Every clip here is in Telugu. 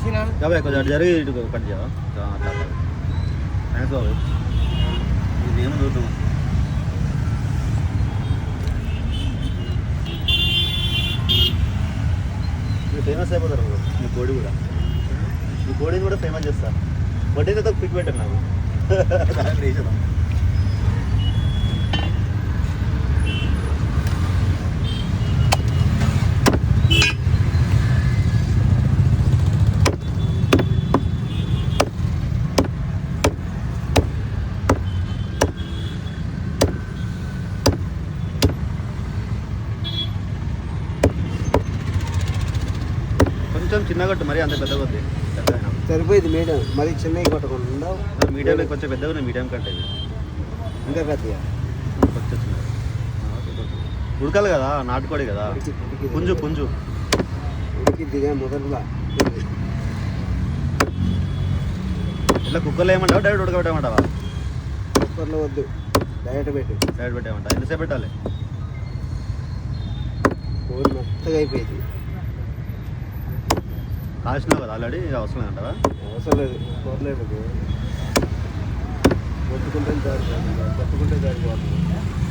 కొంచెం జరిగి ఇటు కట్ చేయవా ఆ, అట్లా అట్లా. థ్యాంక్స్ బాబు. చూద్దాం. ఫేమస్ అయిపోతారు మీ కోడి కూడా. మీ కోడిని కూడా ఫేమస్ చేస్తా. వడ్డీతో ఒక పిక్ పెట్టండి నాకు. చిన్నగా కొట్టు మరి అంత పెద్ద కొద్ది సరిపోయింది మేడం మరి చిన్నవి కొట్టకుండా. మీడియంలో కొంచెం పెద్దగా ఉన్నాయి మీడియం కంటే. ఇంకా పెద్దగా కొంచెం ఓకే. ఉడకాలి కదా నాటుకోడి కదా. పుంజు పుంజు. ఉడికిద్దిగా మొదలుగా ఇట్లా కుక్కర్లో ఏమంటావా? డైరెక్ట్ ఉడకబెట్టమంటావా? కుక్కర్లో వద్దు డైరెక్ట్ పెట్టు. డైరెక్ట్ పెట్టేమంటా ఎంతసేపు పెట్టాలి? మెత్తగా అయిపోయింది. రాసినావు కదా ఆల్రెడీ అవసరం అంటారా అవసరం లేదు. కూరలేదు కొట్టుకుంటే జారిపోతుంది కొట్టుకుంటే జారిపోతుంది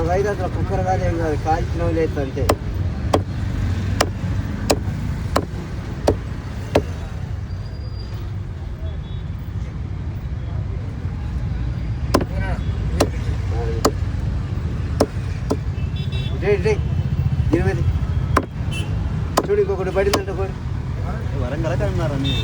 మాకైతే అసలు కుక్కర్ కాదు ఏం కాదు కాల్చిన లేదు అంతే ఎనిమిది చూడు ఇంకొకటి పడిందంట వరంగల్ అన్నారు అన్ని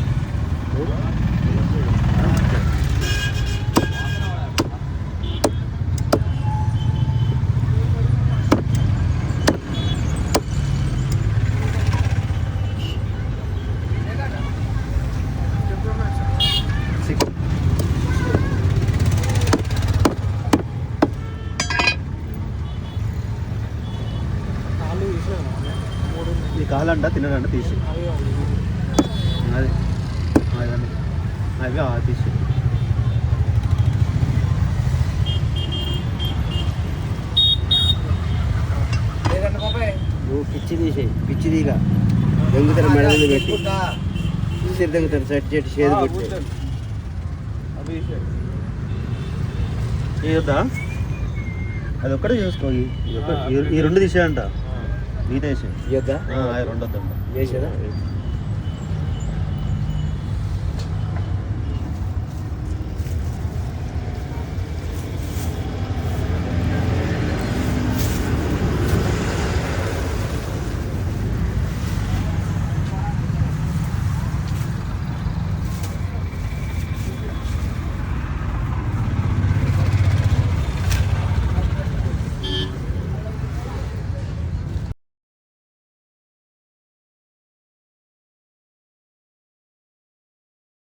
ఈ కాలంట తినడంట తీసి. అది. అవి తీసి. నువ్వు పిచ్చి తీసేయి పిచ్చి తీగా దొంగతనం మెడలు పెట్టి. ఇద్దరు దొంగతారు సెట్ చేసి చేదు పెట్టి వద్దా అది ఒక్కటే చేసుకో ఈ- ఈ ఒక్క- ఈ- ఈ రెండు తీసేయంట. మిగతా వేసి ఇయ్యొద్దా రెండు వద్దంట చేసేదా